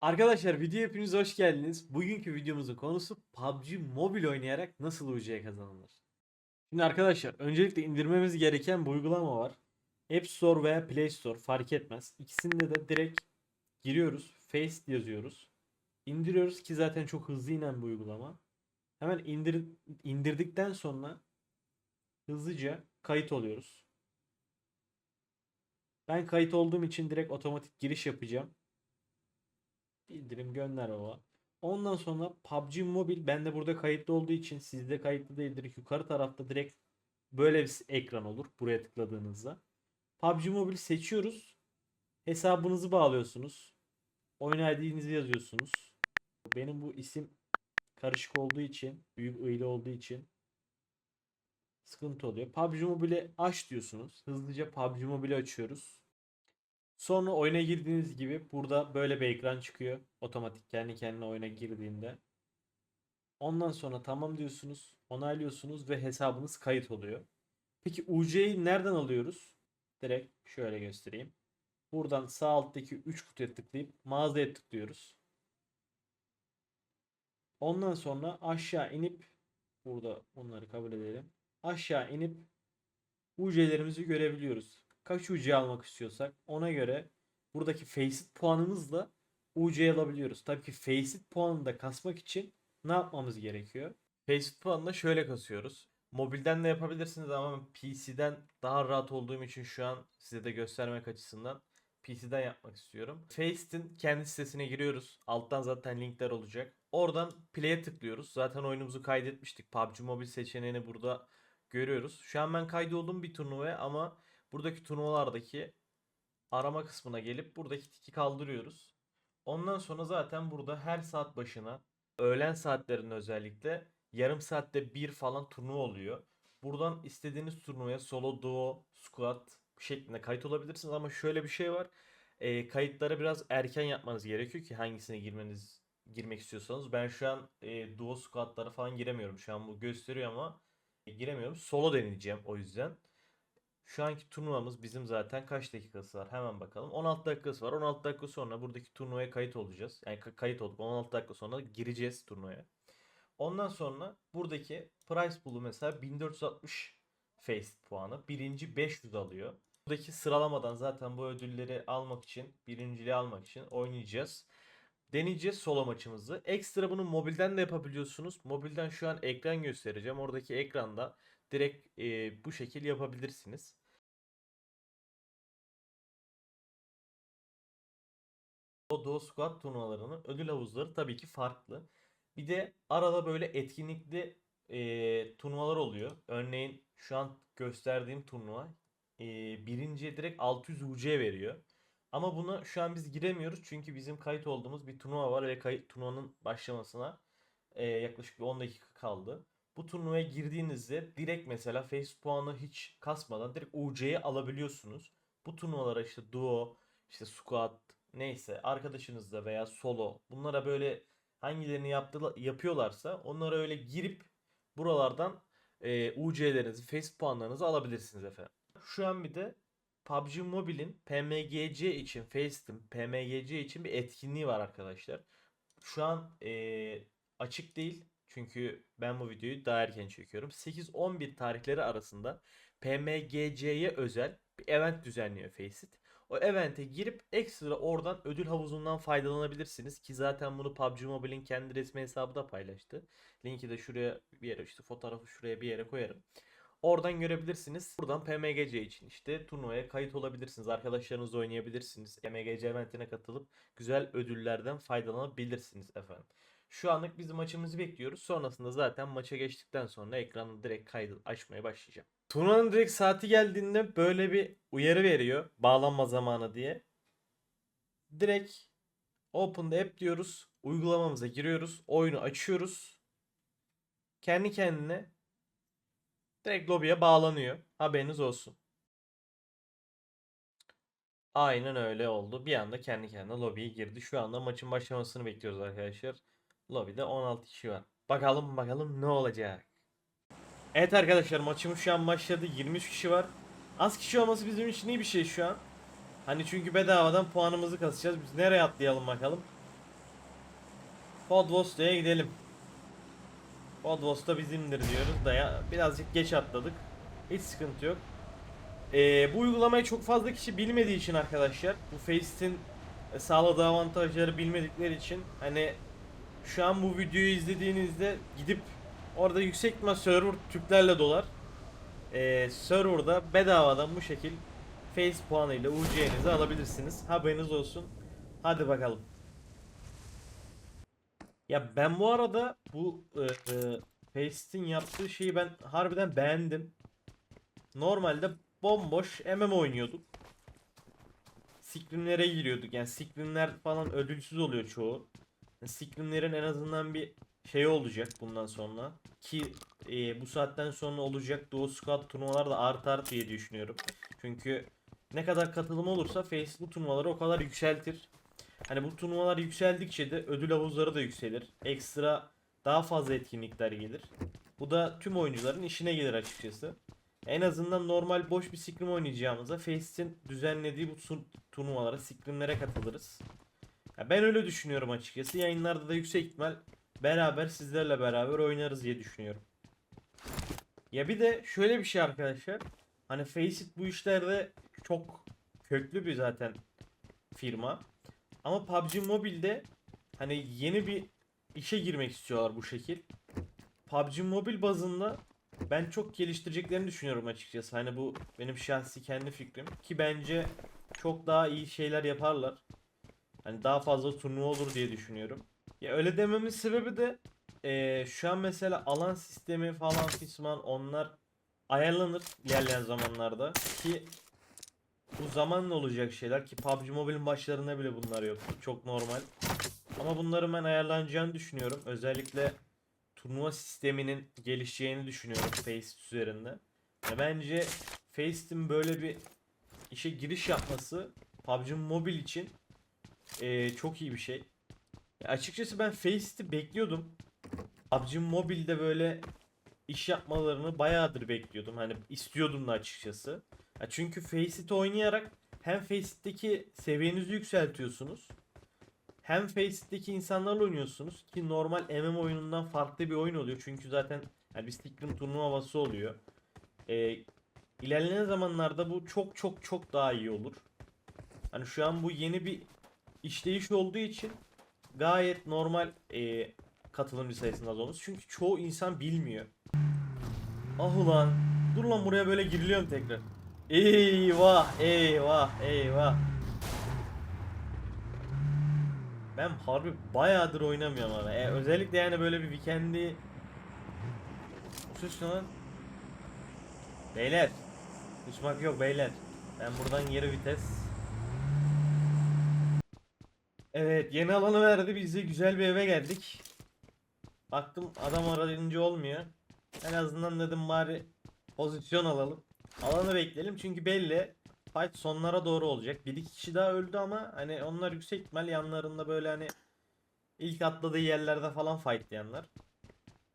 Arkadaşlar video hepiniz hoş geldiniz. Bugünkü videomuzun konusu PUBG Mobile oynayarak nasıl UC kazanılır. Şimdi arkadaşlar öncelikle indirmemiz gereken bir uygulama var. App Store veya Play Store fark etmez. İkisinde de direkt giriyoruz. Face yazıyoruz. İndiriyoruz ki zaten çok hızlı inen bir uygulama. Hemen indir, indirdikten sonra hızlıca kayıt oluyoruz. Ben kayıt olduğum için direkt otomatik giriş yapacağım. Bildirim gönder baba. Ondan sonra PUBG Mobile bende burada kayıtlı olduğu için sizde kayıtlı değildir. Yukarı tarafta direkt böyle bir ekran olur buraya tıkladığınızda. PUBG Mobile seçiyoruz. Hesabınızı bağlıyorsunuz. Oyun ID'nizi yazıyorsunuz. Benim bu isim karışık olduğu için, büyük ıylı olduğu için sıkıntı oluyor. PUBG Mobile'i aç diyorsunuz. Hızlıca PUBG Mobile'i açıyoruz. Sonra oyuna girdiğiniz gibi burada böyle bir ekran çıkıyor. Otomatik kendi kendine oyuna girdiğinde. Ondan sonra tamam diyorsunuz. Onaylıyorsunuz ve hesabınız kayıt oluyor. Peki UC'yi nereden alıyoruz? Direkt şöyle göstereyim. Buradan sağ alttaki 3 kutuya tıklayıp mağazaya tıklıyoruz. Ondan sonra aşağı inip burada bunları kabul edelim. Aşağı inip UC'lerimizi görebiliyoruz. Kaç UC almak istiyorsak ona göre buradaki Faceit puanımızla UC alabiliyoruz. Tabii ki Faceit puanını da kasmak için ne yapmamız gerekiyor? Faceit puanını şöyle kasıyoruz. Mobilden de yapabilirsiniz ama PC'den daha rahat olduğum için şu an size de göstermek açısından PC'den yapmak istiyorum. Faceit'in kendi sitesine giriyoruz. Alttan zaten linkler olacak. Oradan play'e tıklıyoruz. Zaten oyunumuzu kaydetmiştik. PUBG Mobile seçeneğini burada görüyoruz. Şu an ben kaydoldum bir turnuvaya ama buradaki turnuvalardaki arama kısmına gelip buradaki tiki kaldırıyoruz. Ondan sonra zaten burada her saat başına öğlen saatlerinde özellikle yarım saatte bir falan turnuva oluyor. Buradan istediğiniz turnuvaya solo, duo, squad şeklinde kayıt olabilirsiniz ama şöyle bir şey var. E, kayıtları biraz erken yapmanız gerekiyor ki hangisine girmeniz girmek istiyorsanız. Ben şu an e, duo squadlara falan giremiyorum. Şu an bu gösteriyor ama giremiyorum. Solo deneyeceğim o yüzden. Şu anki turnuvamız bizim zaten kaç dakikası var? Hemen bakalım. 16 dakikası var. 16 dakika sonra buradaki turnuvaya kayıt olacağız. Yani ka- kayıt olduk. 16 dakika sonra gireceğiz turnuvaya. Ondan sonra buradaki prize pool'u mesela 1460 face puanı. Birinci 500 alıyor. Buradaki sıralamadan zaten bu ödülleri almak için, birinciliği almak için oynayacağız. Deneyeceğiz solo maçımızı. Ekstra bunu mobilden de yapabiliyorsunuz. Mobilden şu an ekran göstereceğim. Oradaki ekranda direkt e, bu şekil yapabilirsiniz. O Duo Squad turnuvalarının ödül havuzları tabii ki farklı. Bir de arada böyle etkinlikli e, turnuvalar oluyor. Örneğin şu an gösterdiğim turnuva e, birinciye direkt 600 UC veriyor. Ama buna şu an biz giremiyoruz çünkü bizim kayıt olduğumuz bir turnuva var ve kayıt turnuvanın başlamasına e, yaklaşık bir 10 dakika kaldı. Bu turnuvaya girdiğinizde direkt mesela face puanı hiç kasmadan direkt UC'yi alabiliyorsunuz. Bu turnuvalara işte duo, işte squad neyse arkadaşınızla veya solo bunlara böyle hangilerini yaptı, yapıyorlarsa onlara öyle girip buralardan e, UC'lerinizi, face puanlarınızı alabilirsiniz efendim. Şu an bir de PUBG Mobile'in PMGC için Facetim, PMGC için bir etkinliği var arkadaşlar. Şu an e, açık değil. Çünkü ben bu videoyu daha erken çekiyorum. 8-11 tarihleri arasında PMGC'ye özel bir event düzenliyor Faceit. O evente girip ekstra oradan ödül havuzundan faydalanabilirsiniz ki zaten bunu PUBG Mobile'in kendi resmi hesabı da paylaştı. Linki de şuraya bir yere işte fotoğrafı şuraya bir yere koyarım. Oradan görebilirsiniz. Buradan PMGC için işte turnuvaya kayıt olabilirsiniz. Arkadaşlarınızla oynayabilirsiniz. PMGC eventine katılıp güzel ödüllerden faydalanabilirsiniz efendim. Şu anlık biz maçımızı bekliyoruz. Sonrasında zaten maça geçtikten sonra ekranı direkt kaydı açmaya başlayacağım. Turnuvanın direkt saati geldiğinde böyle bir uyarı veriyor. Bağlanma zamanı diye. Direkt Open the app diyoruz. Uygulamamıza giriyoruz. Oyunu açıyoruz. Kendi kendine direkt lobiye bağlanıyor. Haberiniz olsun. Aynen öyle oldu. Bir anda kendi kendine lobiye girdi. Şu anda maçın başlamasını bekliyoruz arkadaşlar. Lobide 16 kişi var. Bakalım bakalım ne olacak. Evet arkadaşlar maçımız şu an başladı. 23 kişi var. Az kişi olması bizim için iyi bir şey şu an. Hani çünkü bedavadan puanımızı kasacağız. Biz nereye atlayalım bakalım. Podvosta'ya gidelim. Podvosta bizimdir diyoruz da ya birazcık geç atladık. Hiç sıkıntı yok. Ee, bu uygulamayı çok fazla kişi bilmediği için arkadaşlar bu Facet'in sağladığı avantajları bilmedikleri için hani şu an bu videoyu izlediğinizde gidip orada yüksek ihtimal server Türklerle dolar. Ee, serverda bedavadan bu şekil Face puanıyla UC'nizi alabilirsiniz. Haberiniz olsun. Hadi bakalım. Ya ben bu arada bu e, e, Face'in yaptığı şeyi ben harbiden beğendim. Normalde bomboş MM oynuyorduk. Scrimlere giriyorduk. Yani scrimler falan ödülsüz oluyor çoğu. Scrimlerin en azından bir şey olacak bundan sonra. Ki e, bu saatten sonra olacak Duo Squad turnuvalar da artar diye düşünüyorum. Çünkü ne kadar katılım olursa Face bu turnuvaları o kadar yükseltir. Hani bu turnuvalar yükseldikçe de ödül havuzları da yükselir. Ekstra daha fazla etkinlikler gelir. Bu da tüm oyuncuların işine gelir açıkçası. En azından normal boş bir scrim oynayacağımıza Face'in düzenlediği bu turnuvalara, scrimlere katılırız. Ya ben öyle düşünüyorum açıkçası. Yayınlarda da yüksek ihtimal beraber sizlerle beraber oynarız diye düşünüyorum. Ya bir de şöyle bir şey arkadaşlar. Hani Faceit bu işlerde çok köklü bir zaten firma. Ama PUBG Mobile'de hani yeni bir işe girmek istiyorlar bu şekil. PUBG Mobile bazında ben çok geliştireceklerini düşünüyorum açıkçası. Hani bu benim şahsi kendi fikrim ki bence çok daha iyi şeyler yaparlar. Hani daha fazla turnuva olur diye düşünüyorum. Ya öyle dememin sebebi de eee, şu an mesela alan sistemi falan fisman onlar ayarlanır ilerleyen zamanlarda ki bu zamanla olacak şeyler ki PUBG Mobile'in başlarında bile bunlar yok. Çok normal. Ama bunların ben ayarlanacağını düşünüyorum. Özellikle turnuva sisteminin gelişeceğini düşünüyorum Face üzerinde. Ya bence Face'in böyle bir işe giriş yapması PUBG Mobile için eee, çok iyi bir şey. Ya açıkçası ben Face'i bekliyordum. PUBG Mobile'de böyle iş yapmalarını bayağıdır bekliyordum. Hani istiyordum da açıkçası. Ya çünkü Faceit oynayarak hem Faceit'teki seviyenizi yükseltiyorsunuz. Hem Faceit'teki insanlarla oynuyorsunuz ki normal MM oyunundan farklı bir oyun oluyor. Çünkü zaten yani bir Stick'in turnuva havası oluyor. Ee, ilerleyen zamanlarda bu çok çok çok daha iyi olur. Hani şu an bu yeni bir işleyiş olduğu için gayet normal e, katılımcı sayısının az. Çünkü çoğu insan bilmiyor. Ah ulan. Dur lan buraya böyle giriliyorum tekrar. Eyvah eyvah eyvah. Ben harbi bayağıdır oynamıyorum ama. E, özellikle yani böyle bir weekend'i Sus lan. Beyler. Susmak yok beyler. Ben buradan geri vites. Evet yeni alanı verdi biz de güzel bir eve geldik. Baktım adam arayınca olmuyor. En azından dedim bari pozisyon alalım. Alanı bekleyelim çünkü belli fight sonlara doğru olacak. Bir iki kişi daha öldü ama hani onlar yüksek ihtimal yanlarında böyle hani ilk atladığı yerlerde falan fightlayanlar.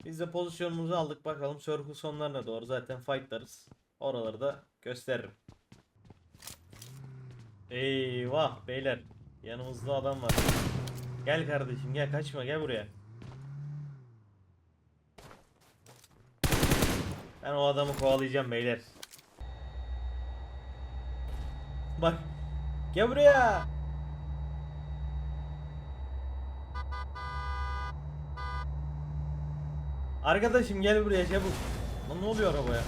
Biz de pozisyonumuzu aldık bakalım circle sonlarına doğru zaten fightlarız. Oraları da gösteririm. Eyvah beyler. Yanımızda adam var. Gel kardeşim gel kaçma gel buraya. Ben o adamı kovalayacağım beyler. Bak. Gel buraya. Arkadaşım gel buraya çabuk. Lan ne oluyor arabaya?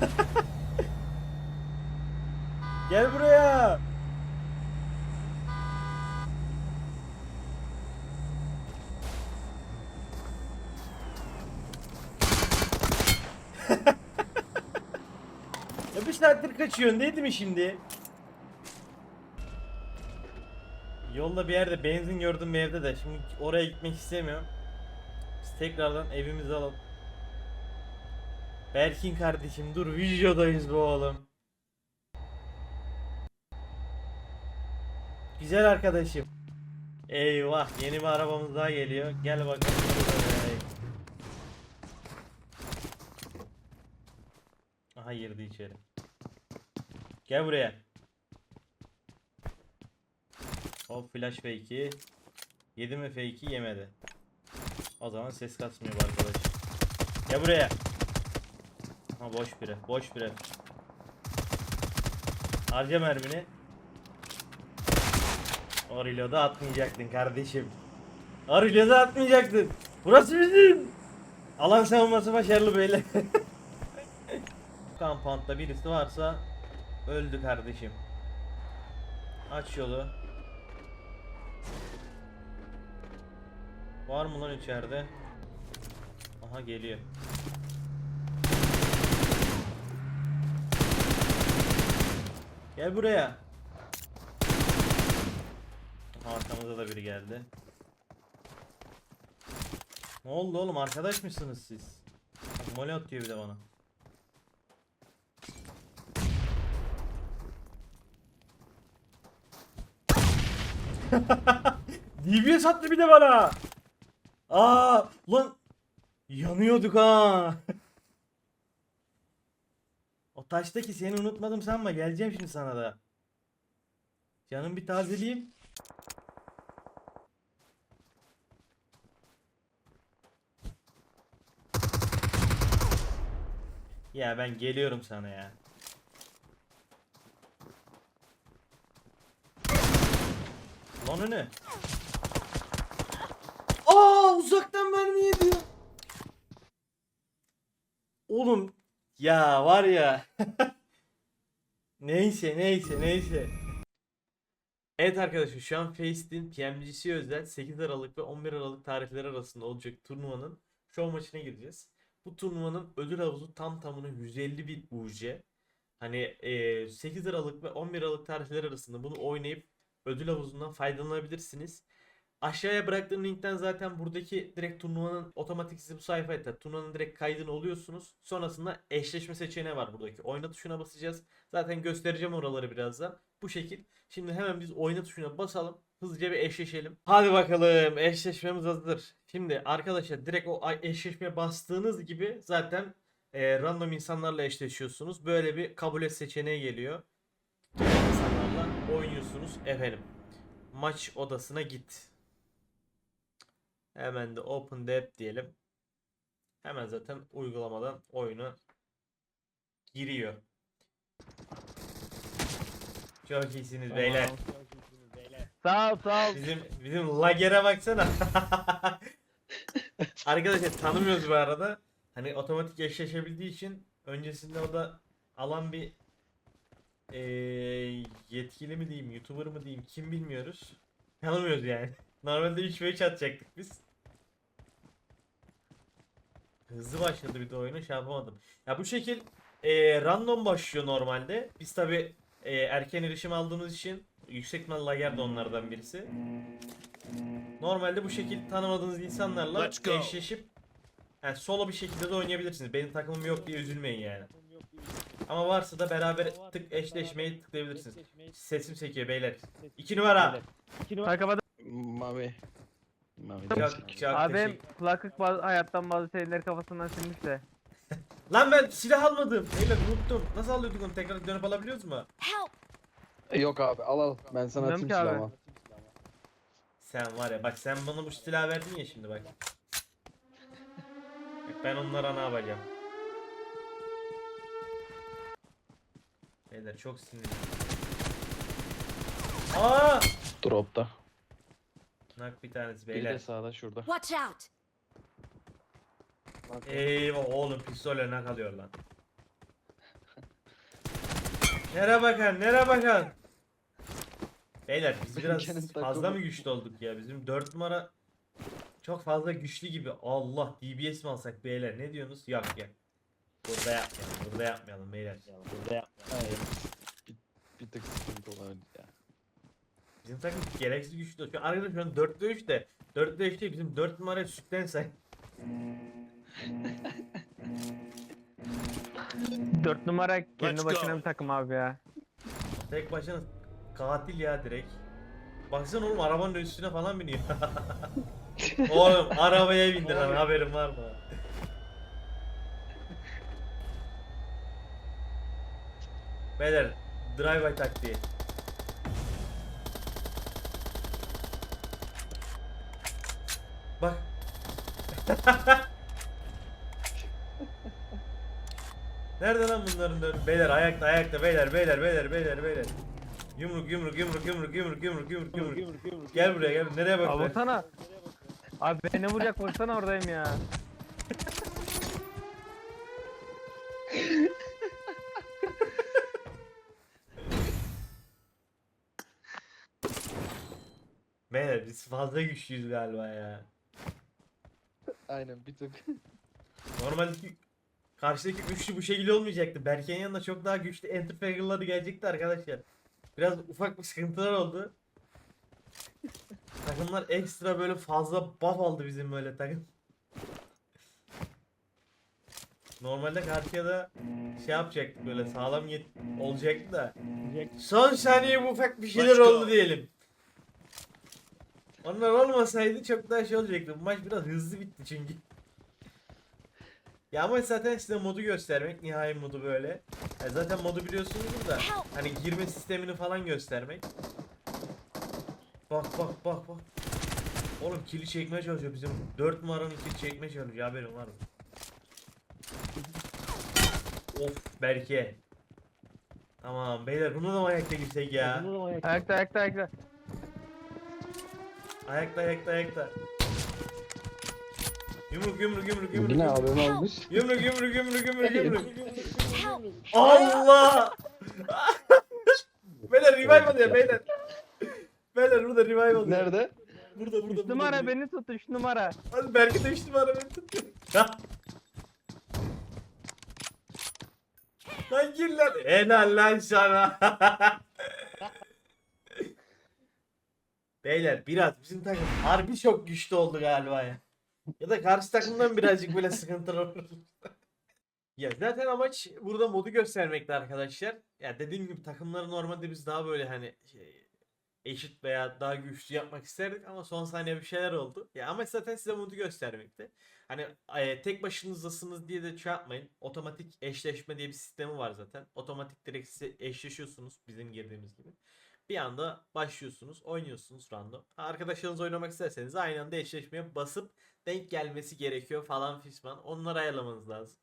gel buraya. Ya bir saattir kaçıyorsun değil mi şimdi? Yolda bir yerde benzin gördüm bir evde de şimdi oraya gitmek istemiyorum. Biz tekrardan evimizi alalım. Berkin kardeşim dur videodayız bu oğlum. Güzel arkadaşım. Eyvah yeni bir arabamız daha geliyor. Gel bakalım. Aha girdi içeri. Gel buraya. O flash fake'i. Yedi mi fake'i yemedi. O zaman ses kasmıyor arkadaş. Gel buraya. Ha boş biri. Boş biri. Harca mermini. O reload'u atmayacaktın kardeşim. O reload'u atmayacaktın. Burası bizim. Alan savunması başarılı böyle. Kampanta birisi varsa öldü kardeşim. Aç yolu. Var mı lan içeride? Aha geliyor. Gel buraya. Aha, Arkamıza da biri geldi. Ne oldu oğlum arkadaş mısınız siz? Mole atıyor bir de bana. DBS attı bir de bana. Aa lan yanıyorduk ha. o taştaki seni unutmadım sanma geleceğim şimdi sana da. Canım bir tazeleyeyim. Ya ben geliyorum sana ya. Lan o ne? Aa uzaktan mermi yedi. Oğlum ya var ya. neyse neyse neyse. Evet arkadaşlar şu an Face'in PMGC özel 8 Aralık ve 11 Aralık tarihleri arasında olacak turnuvanın show maçına gireceğiz. Bu turnuvanın ödül havuzu tam tamına 150 bin UC. Hani eee, 8 Aralık ve 11 Aralık tarihleri arasında bunu oynayıp ödül havuzundan faydalanabilirsiniz. Aşağıya bıraktığım linkten zaten buradaki direkt turnuvanın otomatik sizi bu sayfaya atar. Turnuvanın direkt kaydını oluyorsunuz. Sonrasında eşleşme seçeneği var buradaki. Oyna tuşuna basacağız. Zaten göstereceğim oraları birazdan. Bu şekil. Şimdi hemen biz oyna tuşuna basalım. Hızlıca bir eşleşelim. Hadi bakalım eşleşmemiz hazır. Şimdi arkadaşlar direkt o eşleşmeye bastığınız gibi zaten e, random insanlarla eşleşiyorsunuz. Böyle bir kabul et seçeneği geliyor. İnsanlarla oynuyorsunuz efendim. Maç odasına git. Hemen de open app diyelim. Hemen zaten uygulamadan oyunu giriyor. Çok iyisiniz beyler. Sağ ol sağ ol. Bizim bizim lagere baksana. Arkadaşlar tanımıyoruz bu arada. Hani otomatik eşleşebildiği için öncesinde o da alan bir eee, yetkili mi diyeyim, YouTuber mı diyeyim, kim bilmiyoruz. Tanımıyoruz yani. Normalde 3 ve 3 atacaktık biz. Hızlı başladı bir de oyunu şey yapamadım. Ya bu şekil eee, random başlıyor normalde. Biz tabi erken erişim aldığımız için yüksek ihtimalle Lager de onlardan birisi. Normalde bu şekil tanımadığınız insanlarla eşleşip yani solo bir şekilde de oynayabilirsiniz. Benim takımım yok diye üzülmeyin yani. Ama varsa da beraber tık eşleşmeyi tıklayabilirsiniz. Sesim sekiyor beyler. 2 numara. Arkada Mavi. Mavi. Çok, çok abim teşekkür- kulaklık bazı, hayattan bazı şeyleri kafasından silmiş de. Lan ben silah almadım. Beyler unuttum. Nasıl alıyorduk onu? Tekrar dönüp alabiliyoruz mu? Help! Yok abi al al. Ben sana Bilmiyorum atayım ki abi. silahımı. Sen var ya bak sen bana bu silahı verdin ya şimdi bak. Bak ben onlara ne yapacağım? Beyler çok sinirli. Aa! Dropta. Nak bir tanesi Biri de beyler. sağda şurada. Watch out! Eyvah oğlum pistolle nak alıyor lan. Nere bakan nere bakan? Beyler biz biraz fazla takımı- mı güçlü olduk ya? Bizim 4 numara çok fazla güçlü gibi. Allah DBS mi alsak beyler ne diyorsunuz? Yok yok. Burada yapmayalım. Burada yapmayalım beyler. Burada yapmayalım. Hayır. Bir, bir tık sıkıntı olabilir ya. Bizim takım gereksiz güçlü. Şu arkadaşlar şu an 4'te 3 de 4'te 3 değil bizim 4 numara sütten say. Dört numara kendi Let's başına go. bir takım abi ya. Tek başına katil ya direkt. Baksana oğlum arabanın üstüne falan biniyor. oğlum arabaya bindi lan haberin var mı? Beyler drive-by taktiği. Bak. Nerede lan bunların dört? Beyler ayakta ayakta beyler beyler beyler beyler beyler. Yumruk yumruk yumruk yumruk yumruk yumruk yumruk yumruk. Gel buraya gel. Nereye bak? Abi vursana. Abi beni vuracak vursana oradayım ya. Biz fazla güçlüyüz galiba ya. Aynen bir tık. Normalde karşıdaki üçlü bu şekilde olmayacaktı. Berke'nin yanında çok daha güçlü enter figur'ları gelecekti arkadaşlar. Biraz ufak bir sıkıntılar oldu. Takımlar ekstra böyle fazla buff aldı bizim böyle takım. Normalde karşıya da şey yapacaktık böyle sağlam yet olacaktı da. Son saniye bu ufak bir şeyler oldu diyelim. Onlar olmasaydı çok daha şey olacaktı. Bu maç biraz hızlı bitti çünkü. Ya ama zaten size modu göstermek, nihai modu böyle. Ya zaten modu biliyorsunuzdur da hani girme sistemini falan göstermek. Bak bak bak bak. Oğlum kili çekmeye çalışıyor bizim 4 numaranın kili çekmeye çalışıyor haberin var mı? Of Berke. Tamam beyler bunu da mı ayakta girsek ya? Ayakta ayakta ayakta. Ayakta ayakta ayakta. Yumruk yumruk yumruk yumruk. Yine abim almış. Yumruk yumruk yumruk yumruk yumruk. Allah! beyler revive alıyor beyler. Beyler burada revive alıyor. Nerede? Burada burada. Üç burada, numara burada. beni tut üç numara. Hadi belki de üç numara beni. Ya. lan gir lan. Helal lan sana. Beyler biraz bizim takım harbi çok güçlü oldu galiba ya. Ya da karşı takımdan birazcık böyle sıkıntılar olur. Ya zaten amaç burada modu göstermekti arkadaşlar. Ya dediğim gibi takımları normalde biz daha böyle hani şey, eşit veya daha güçlü yapmak isterdik ama son saniye bir şeyler oldu. Ya ama zaten size modu göstermekti. Hani e, tek başınızdasınız diye de şey yapmayın. Otomatik eşleşme diye bir sistemi var zaten. Otomatik direkt size eşleşiyorsunuz bizim girdiğimiz gibi. Bir anda başlıyorsunuz, oynuyorsunuz random. Arkadaşlarınızla oynamak isterseniz aynı anda eşleşmeye basıp denk gelmesi gerekiyor falan fisman. Onları ayarlamanız lazım.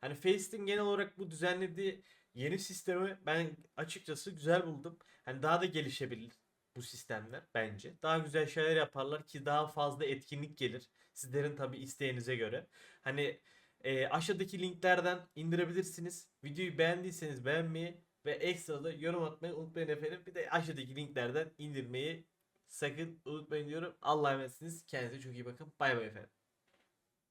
Hani Faceit'in genel olarak bu düzenlediği yeni sistemi ben açıkçası güzel buldum. Hani daha da gelişebilir bu sistemler bence. Daha güzel şeyler yaparlar ki daha fazla etkinlik gelir. Sizlerin tabi isteğinize göre. Hani e, aşağıdaki linklerden indirebilirsiniz. Videoyu beğendiyseniz beğenmeyi ve ekstra da yorum atmayı unutmayın efendim. Bir de aşağıdaki linklerden indirmeyi sakın unutmayın diyorum. Allah'a emanetsiniz. Kendinize çok iyi bakın. Bay bay efendim.